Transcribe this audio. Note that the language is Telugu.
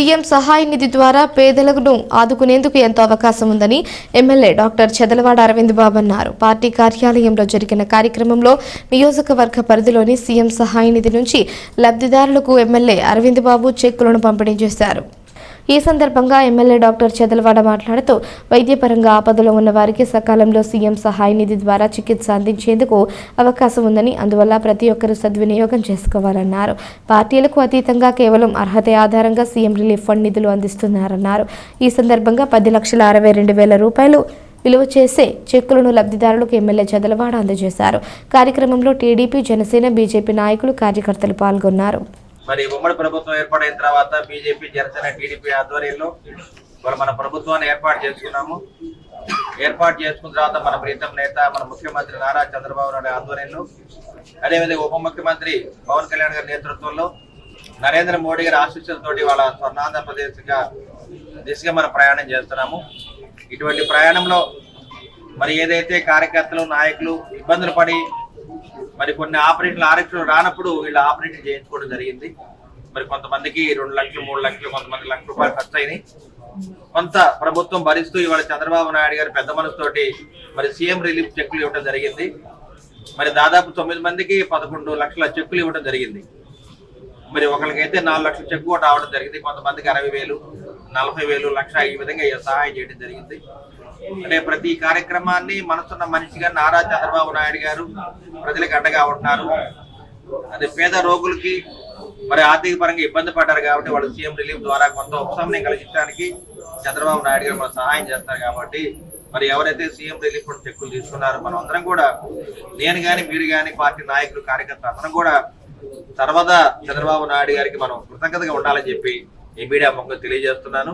సీఎం సహాయ నిధి ద్వారా పేదలను ఆదుకునేందుకు ఎంతో అవకాశం ఉందని ఎమ్మెల్యే డాక్టర్ చెదలవాడ అరవింద్ బాబు అన్నారు. పార్టీ కార్యాలయంలో జరిగిన కార్యక్రమంలో నియోజకవర్గ పరిధిలోని సీఎం సహాయ నిధి నుంచి లబ్ధిదారులకు ఎమ్మెల్యే అరవింద్ బాబు చెక్కులను పంపిణీ చేశారు. ఈ సందర్భంగా ఎమ్మెల్యే డాక్టర్ చెదలవాడ మాట్లాడుతూ వైద్యపరంగా ఆపదలో ఉన్న వారికి సకాలంలో సీఎం సహాయ నిధి ద్వారా చికిత్స అందించేందుకు అవకాశం ఉందని అందువల్ల ప్రతి ఒక్కరూ సద్వినియోగం చేసుకోవాలన్నారు. పార్టీలకు అతీతంగా కేవలం అర్హత ఆధారంగా సీఎం రిలీఫ్ ఫండ్ నిధులు అందిస్తున్నారన్నారు. ఈ సందర్భంగా పది లక్షల అరవై రెండు వేల రూపాయలు విలువ చేసే చెక్కులను లబ్ధిదారులకు ఎమ్మెల్యే చదలవాడ అందజేశారు. కార్యక్రమంలో టీడీపీ జనసేన బీజేపీ నాయకులు కార్యకర్తలు పాల్గొన్నారు. మరి ఉమ్మడి ప్రభుత్వం ఏర్పాటైన తర్వాత బీజేపీ జనసేన టీడీపీ ఆధ్వర్యంలో మరి మన ప్రభుత్వాన్ని ఏర్పాటు చేసుకున్నాము. ఏర్పాటు చేసుకున్న తర్వాత మన ప్రీతం నేత మన ముఖ్యమంత్రి నారా చంద్రబాబు నాయుడు ఆధ్వర్యంలో అదేవిధంగా ఉప ముఖ్యమంత్రి పవన్ కళ్యాణ్ గారి నేతృత్వంలో నరేంద్ర మోడీ గారి ఆశీస్సులతోటి వాళ్ళ స్వర్ణాంధ్రప్రదేశ్గా దిశగా మనం ప్రయాణం చేస్తున్నాము. ఇటువంటి ప్రయాణంలో మరి ఏదైతే కార్యకర్తలు నాయకులు ఇబ్బందులు పడి మరి కొన్ని ఆపరేషన్లు ఆరక్షలు రానప్పుడు వీళ్ళు ఆపరేషన్ చేయించుకోవడం జరిగింది. మరి కొంతమందికి రెండు లక్షలు మూడు లక్షలు కొంతమంది లక్ష రూపాయలు ఖర్చు అయినాయి కొంత ప్రభుత్వం భరిస్తూ ఇవాళ చంద్రబాబు నాయుడు గారి పెద్ద మనసుతోటి మరి సీఎం రిలీఫ్ చెక్కులు ఇవ్వడం జరిగింది. మరి దాదాపు తొమ్మిది మందికి పదకొండు లక్షల చెక్కులు ఇవ్వడం జరిగింది. మరి ఒకరికైతే నాలుగు లక్షల చెక్కు కూడా రావడం జరిగింది. కొంతమందికి అరవై వేలు నలభై వేలు లక్ష ఈ విధంగా సహాయం చేయడం జరిగింది. అంటే ప్రతి కార్యక్రమాన్ని మనసున్న మనిషిగా నారా చంద్రబాబు నాయుడు గారు ప్రజలకు అండగా ఉంటున్నారు. అదే పేద రోగులకి మరి ఆర్థిక పరంగా ఇబ్బంది పడ్డారు కాబట్టి వాళ్ళు సీఎం రిలీఫ్ ద్వారా కొంత ఉపశమనం కలిగించడానికి చంద్రబాబు నాయుడు గారు మన సహాయం చేస్తారు కాబట్టి మరి ఎవరైతే సీఎం రిలీఫ్ ఫండ్ చెక్కులు తీసుకున్నారో మనం అందరం కూడా నేను కానీ మీరు కానీ పార్టీ నాయకులు కార్యకర్తలు అందరం కూడా తర్వాత చంద్రబాబు నాయుడు గారికి మనం కృతజ్ఞతగా ఉండాలని చెప్పి ఈ మీడియా మొక్క తెలియజేస్తున్నాను.